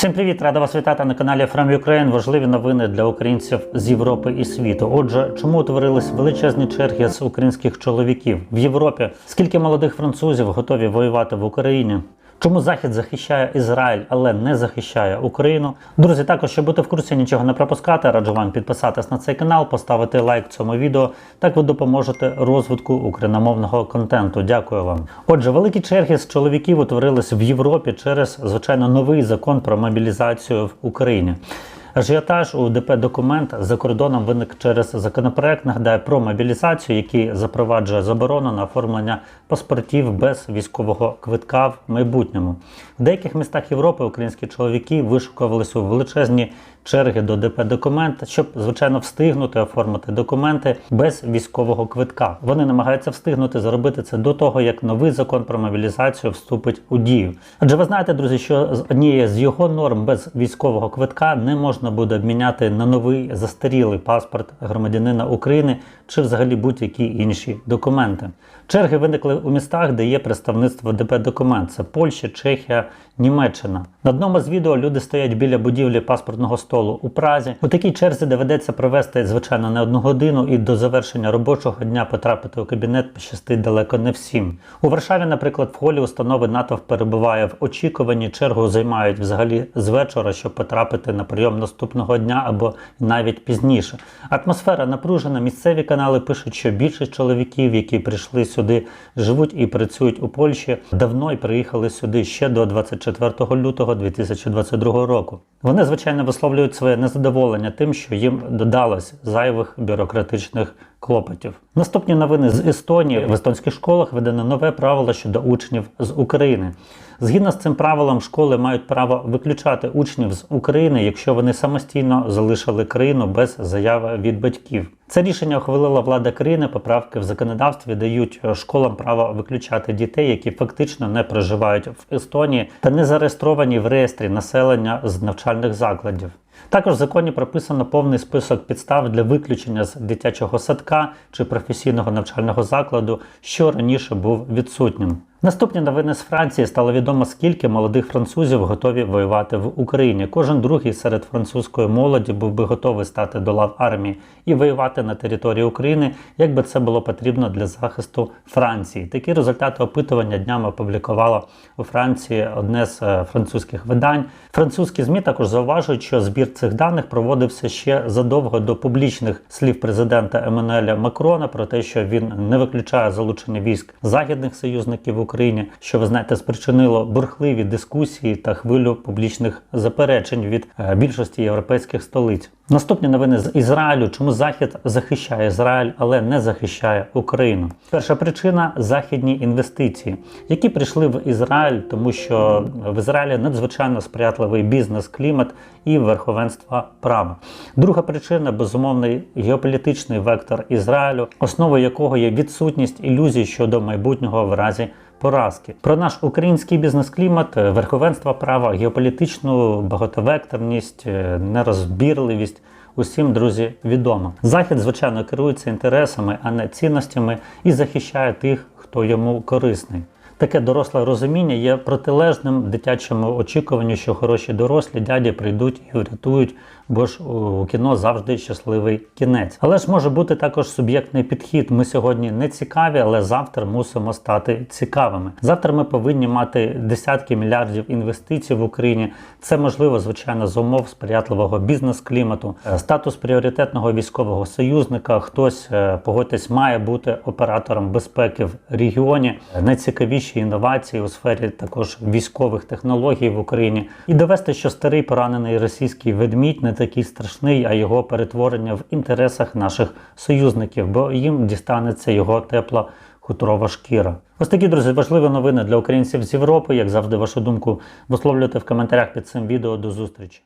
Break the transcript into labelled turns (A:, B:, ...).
A: Всім привіт! Рада вас вітати на каналі From Ukraine. Важливі новини для українців з Європи і світу. Отже, чому утворились величезні черги з українських чоловіків в Європі? Скільки молодих французів готові воювати в Україні? Чому Захід захищає Ізраїль, але не захищає Україну? Друзі, також щоб бути в курсі, нічого не пропускати. Раджу вам підписатись на цей канал, поставити лайк цьому відео. Так ви допоможете розвитку україномовного контенту. Дякую вам. Отже, великі черги з чоловіків утворились в Європі через звичайно новий закон про мобілізацію в Україні. Ажіотаж у ДП документ за кордоном виник через законопроект. Нагадаю про мобілізацію, який запроваджує заборону на оформлення паспортів без військового квитка в майбутньому. В деяких містах Європи українські чоловіки вишукувалися у величезні черги до ДП документ, щоб звичайно встигнути оформити документи без військового квитка. Вони намагаються встигнути зробити це до того, як новий закон про мобілізацію вступить у дію. Адже ви знаєте, друзі, що з однієї з його норм без військового квитка не можна буде обміняти на новий застарілий паспорт громадянина України чи взагалі будь-які інші документи. Черги виникли у містах, де є представництво ДП документ. Це Польща, Чехія, Німеччина. На одному з відео люди стоять біля будівлі паспортного столу у Празі. У такій черзі доведеться провести, звичайно, не одну годину, і до завершення робочого дня потрапити у кабінет пощастить далеко не всім. У Варшаві, наприклад, в холі установи НАТО перебуває в очікуванні. Чергу займають взагалі з вечора, щоб потрапити на прийом наступного дня або навіть пізніше. Атмосфера напружена. Місцеві канали пишуть, що більшість чоловіків, які прийшли сюди, живуть і працюють у Польщі, давно й приїхали сюди ще до 24 лютого 2022 року. Вони звичайно висловлюють своє незадоволення тим, що їм додалось зайвих бюрократичних клопотів. Наступні новини з Естонії в естонських школах введено нове правило щодо учнів з України. Згідно з цим правилом, школи мають право виключати учнів з України, якщо вони самостійно залишили країну без заяви від батьків. Це рішення ухвалила влада країни. Поправки в законодавстві дають школам право виключати дітей, які фактично не проживають в Естонії та не зареєстровані в реєстрі населення з навчальних закладів. Також в законі прописано повний список підстав для виключення з дитячого садка чи професійного навчального закладу, що раніше був відсутнім. Наступні новини з Франції стало відомо, скільки молодих французів готові воювати в Україні. Кожен другий серед французької молоді був би готовий стати до лав армії і воювати на території України, якби це було потрібно для захисту Франції. Такі результати опитування днями опублікувало у Франції одне з е, французьких видань. Французькі змі також зауважують, що збір цих даних проводився ще задовго до публічних слів президента Еммануеля Макрона про те, що він не виключає залучення військ західних союзників в Україні, що ви знаєте, спричинило бурхливі дискусії та хвилю публічних заперечень від е, більшості європейських столиць. Наступні новини з Ізраїлю. Чому Захід захищає Ізраїль, але не захищає Україну? Перша причина західні інвестиції, які прийшли в Ізраїль, тому що в Ізраїлі надзвичайно сприятливий бізнес-клімат і верховенство права. Друга причина безумовний геополітичний вектор Ізраїлю, основою якого є відсутність ілюзій щодо майбутнього в разі. Поразки про наш український бізнес-клімат, верховенство права, геополітичну багатовекторність, нерозбірливість. Усім, друзі, відомо. Захід, звичайно, керується інтересами, а не цінностями, і захищає тих, хто йому корисний. Таке доросле розуміння є протилежним дитячому очікуванню, що хороші дорослі дяді прийдуть і врятують, бо ж у кіно завжди щасливий кінець. Але ж може бути також суб'єктний підхід. Ми сьогодні не цікаві, але завтра мусимо стати цікавими. Завтра ми повинні мати десятки мільярдів інвестицій в Україні. Це можливо, звичайно, з умов сприятливого бізнес-клімату, статус пріоритетного військового союзника. Хтось е, погодьтесь, має бути оператором безпеки в регіоні. Найцікавіші інновації у сфері також військових технологій в Україні, і довести, що старий поранений російський ведмідь не такий страшний, а його перетворення в інтересах наших союзників, бо їм дістанеться його тепла хутрова шкіра. Ось такі друзі, важливі новини для українців з Європи. Як завжди, вашу думку висловлюйте в коментарях під цим відео. До зустрічі.